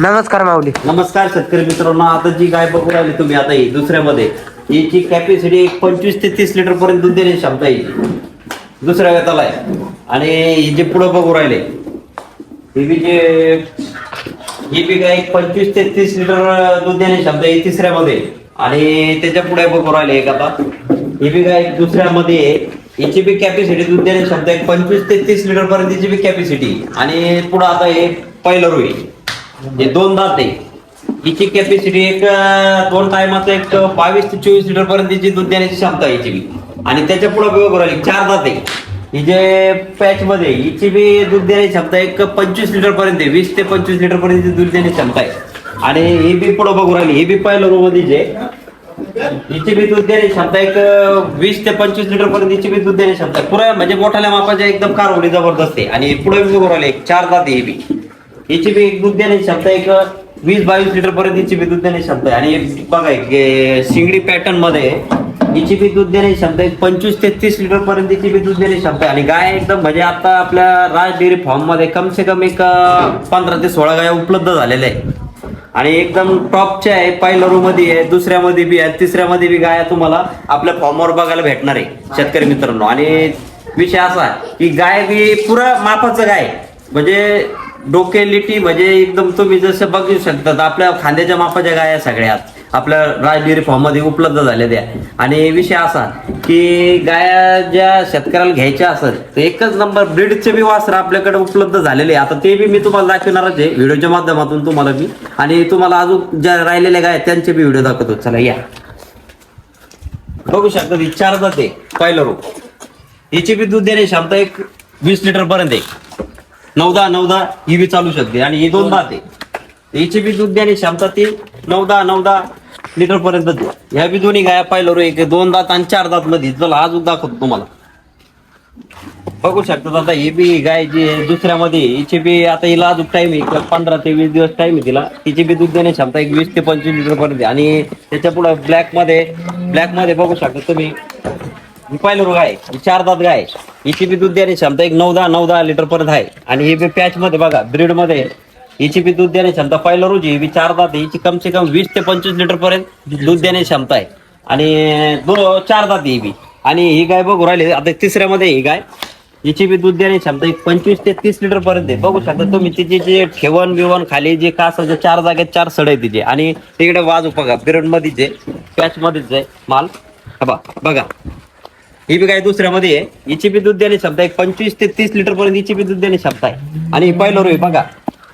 नमस्कार माऊली. नमस्कार शेतकरी मित्रांनो आता जी गाय बघू राहिली तुम्ही आता ही दुसऱ्यामध्ये. हिची कॅपॅसिटी एक पंचवीस ते तीस लिटर पर्यंत दूध देण्याची क्षमता आहे दुसऱ्या वेताला आहे. आणि हे जे पुढे बघू राहिले ही बी जे ही बी गाय एक पंचवीस ते तीस लिटर दूध देण्याची क्षमता आहे तिसऱ्यामध्ये. आणि त्याच्या पुढे बघू राहिले एक आता. ही बी गाय दुसऱ्यामध्ये याची बी कॅपॅसिटी दूध देण्याची क्षमता एक पंचवीस ते तीस लिटर पर्यंत याची बी कॅपॅसिटी आणि पुढं आता हे पहिलं रोई. हे दोन दात आहे. हिची कॅपॅसिटी एक दोन टायमाचं एक बावीस ते चोवीस लिटर पर्यंत हिची दूध देण्याची क्षमता आहे हिची बी. आणि त्याच्या पुढे बघू राहिली चार दात आहे. ही जे पॅच मध्ये हिची बी दूध देण्याची क्षमता एक पंचवीस लिटर पर्यंत आहे वीस ते पंचवीस लिटर पर्यंत दूध देण्याची क्षमता आहे. आणि ही बी पुढे बघू राहिली हे बी पहिलं रो मध्ये जे हिची बी दूध देण्याची क्षमता एक वीस ते पंचवीस लिटर पर्यंत हिची बी दूध देण्याची क्षमता पुरा म्हणजे मोठ्या मापाच्या एकदम कारवडी जबरदस्त आहे. आणि पुढे बी बघू राहिले एक चार दात आहे बी. एचपी बी एक दूध देण्याची क्षमता एक वीस बावीस लिटर पर्यंत हिची बी दूध देण्याची क्षमता आहे. आणि बघा एक शिंगडी पॅटर्नमध्ये हिची बी दूध देण्याची क्षमता एक पंचवीस ते तीस लिटर पर्यंत हिची बी दूध देण्याची क्षमता आहे. आणि गाय एकदम म्हणजे आता आपल्या राज डेअरी फार्ममध्ये कम से कम एक पंधरा ते सोळा गाय उपलब्ध झालेल्या आहे आणि एकदम टॉपच्या आहे पहिल्या रो मध्ये आहे दुसऱ्यामध्ये बी आहे तिसऱ्यामध्ये बी गाय तुम्हाला आपल्या फॉर्मवर बघायला भेटणार आहे शेतकरी मित्रांनो. आणि विषय असा आहे की गाय बी पुरा मापाचं गाय म्हणजे डोकेलिटी म्हणजे एकदम तुम्ही जसं बघू शकतात आपल्या खांद्याच्या मापाच्या गाया सगळ्यात. आपल्या राजगिरी फॉर्ममध्ये फॉर्ममध्ये उपलब्ध झालेल्या त्या. आणि विषय असा की गाया ज्या शेतकऱ्याला घ्यायच्या असत तर एकच नंबर ब्रीडचे बी वासर आपल्याकडे उपलब्ध झालेले आहे आता ते बी मी तुम्हाला दाखवणारच आहे व्हिडिओच्या माध्यमातून तुम्हाला बी. आणि तुम्हाला अजून ज्या राहिलेल्या गाय त्यांचे बी व्हिडिओ दाखवतो. चला या. बघू शकता विचारतात ते पहिलं रूप. हिची बी दूध देणे क्षमता एक वीस लिटर पर्यंत आहे. नऊदा नऊदा ही बी चालू शकते. आणि ही दोन दात आहे. हिची बी दूध देण्याची क्षमता ती नऊदा नऊदा लिटर पर्यंत ह्या बी दोन्ही गाया पाहिलं एक दोन दात आणि चार दात मध्ये चला अजून दाखवतो तुम्हाला. बघू शकता आता ही बी गाय जी दुसऱ्यामध्ये हिची बी आता हिला अजून टाइम आहे. पंधरा ते वीस दिवस टाइम आहे तिला. तिची बी दूध देण्याची क्षमता एक वीस ते पंचवीस लिटर पर्यंत आणि त्याच्या पुढे ब्लॅकमध्ये ब्लॅकमध्ये बघू शकता तुम्ही. ही पहिलं रोग आहे. ही चार दात गाय. हिची बी दूध देण्याची क्षमता एक नऊ दहा नऊ दहा लिटर पर्यंत आहे. आणि ही बी पॅच मध्ये बघा ब्रीडमध्ये हिची बी दूध देण्याची क्षमता पहिलं रोजी ही बी चार दात हिची कम से कम वीस ते पंचवीस लिटर पर्यंत दूध देण्याची क्षमता आहे. आणि दो चार दात ही बी. आणि ही गाय बघू राहिली आता तिसऱ्यामध्ये ही गाय. हिची बी दूध देण्याची क्षमता एक पंचवीस ते तीस लिटर पर्यंत आहे. बघू शकता तुम्ही तिची जे ठेवण बिवण खाली जे कासाचे चार जागेत चार सड आहे तिचे. आणि तिकडे वाज बघा पिरियड मध्येच आहे पॅच मध्येच आहे माल बा बघा. ही बी काय दुसऱ्यामध्ये आहे. हिची बी दूध देणे क्षमता एक पंचवीस ते तीस लिटर पर्यंत हिची बी दूध देणे क्षमता आहे. आणि ही पहिलं रोई बघा.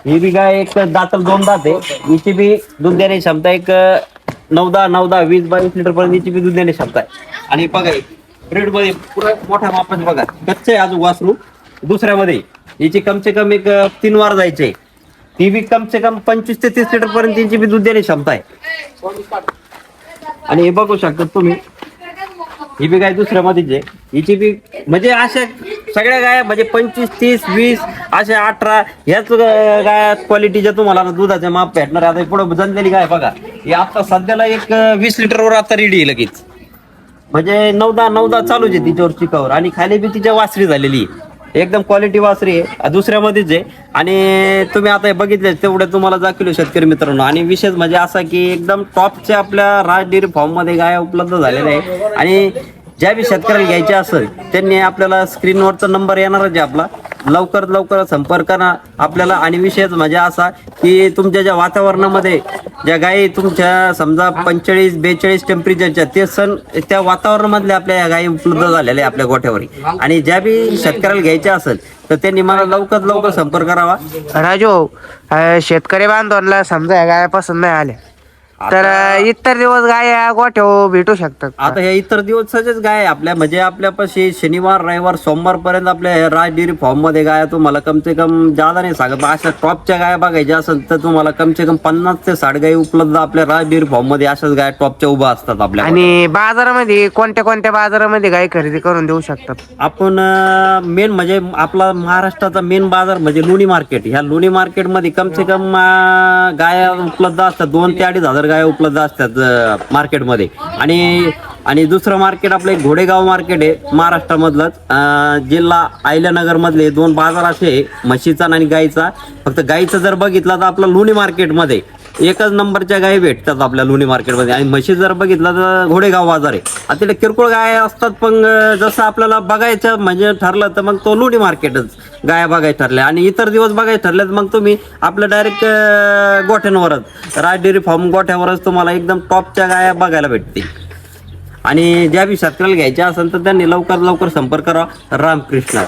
ही बी काय एक दातल दोन दात आहे. हिची बी दूध देण्याची क्षमता एक नऊ दहा नऊ दहा वीस बावीस लिटर पर्यंत हिची बी दूध देणे क्षमता आहे. आणि बघा ब्रेडमध्ये पुरा मोठ्या मापाचं बघा. कच्च आहे अजून वासरू. दुसऱ्यामध्ये हिची कम से कम एक तीन वार जायचे. ती बी कम से कम पंचवीस ते तीस लिटर पर्यंत हिची बी दूध देणे क्षमता आहे. आणि हे बघू शकता तुम्ही. ही बी गाय दुसऱ्या मध्येच आहे. हिची बी म्हणजे अशा सगळ्या गाय म्हणजे पंचवीस तीस वीस अशा अठरा ह्याच गाय क्वालिटीच्या तुम्हाला ना दुधाच्या माप भेटणार आता पुढे जनलेली गाय बघा. ही आता सध्याला एक वीस लिटरवर आता रेडी आहे लगेच. म्हणजे नऊदा नऊदा चालूच आहे तिच्यावर चिकावर. आणि खाली बी तिच्या वासरी झालेली आहे. एकदम क्वालिटी वासरी आहे. दुसऱ्यामध्येच आहे. आणि तुम्ही आता हे बघितले तेवढं तुम्हाला दाखवले शेतकरी मित्रांनो. आणि विशेष म्हणजे असा की एकदम टॉपच्या आपल्या राज डेअरी फॉर्ममध्ये गाय उपलब्ध झालेल्या आहे आणि ज्या बी शेतकऱ्याला घ्यायच्या असेल त्यांनी आपल्याला स्क्रीनवरचा नंबर येणारच आहे आपला. लवकर लवकर संपर्क करा. आपल्याला आणि विशेष म्हणजे असा की तुमच्या ज्या वातावरणामध्ये ज्या गायी तुमच्या समजा पंचेचाळीस बेचाळीस टेम्परेचरच्या ते सण त्या वातावरणामधल्या आपल्या या गायी उपलब्ध झालेल्या आहे आपल्या गोठ्यावर. आणि ज्या बी शेतकऱ्याला घ्यायच्या असेल तर त्यांनी मला लवकर लवकर संपर्क करावा. राजू अं, शेतकरी बांधवांना समजा या गाया पसंत नाही आल्या. तर इतर दिवस गाया गोठ्यावर भेटू शकतात. आता ह्या इतर दिवसाच्याच गाय आहे आपल्या म्हणजे आपल्यापाशी शनिवार रविवार सोमवार पर्यंत आपल्या राज डेअरी फॉर्ममध्ये गाय तुम्हाला कम से कम जादा नाही सांगत. अशा टॉपच्या गाय बघायच्या असेल तर तुम्हाला कम से कम पन्नास ते साठ गायी उपलब्ध आपल्या राज डेअरी फॉर्ममध्ये अशाच गाय टॉपच्या उभ्या असतात आपल्या आणि बाजारामध्ये कोणत्या कोणत्या बाजारामध्ये गाय खरेदी करून देऊ शकतात? आपण मेन म्हणजे आपला महाराष्ट्राचा मेन बाजार म्हणजे लोणी मार्केट. ह्या लोणी मार्केटमध्ये कम से कम गाया उपलब्ध असतात. दोन ते अडीच हजार गाय उपलब्ध असतात मार्केटमध्ये. आणि आणि दुसरं मार्केट आपलं एक घोडेगाव मार्केट आहे महाराष्ट्रामधलंच. जिल्हा आयल्यानगरमधले दोन बाजार असे आहे, म्हशीचा आणि गाईचा. फक्त गाईचं जर बघितलं तर आपलं लोणी मार्केटमध्ये एकच नंबरच्या गायी भेटतात आपल्या लोणी मार्केटमध्ये. आणि म्हशी जर बघितलं तर घोडेगाव बाजार आहे. आता तिथे किरकोळ गाय असतात पण जसं आपल्याला बघायचं म्हणजे ठरलं तर मग तो लोणी मार्केटच. गाया बघाय ठरल्या. आणि इतर दिवस बघायचं ठरल्यात मग तुम्ही आपलं डायरेक्ट गोठ्यांवरच राज डेअरी फार्म गोठ्यावरच तुम्हाला एकदम टॉपच्या गाया बघायला भेटतील. आणि ज्या बी शेतकऱ्याला घ्यायच्या असेल तर त्यांनी लवकर लवकर संपर्क करा. रामकृष्ण.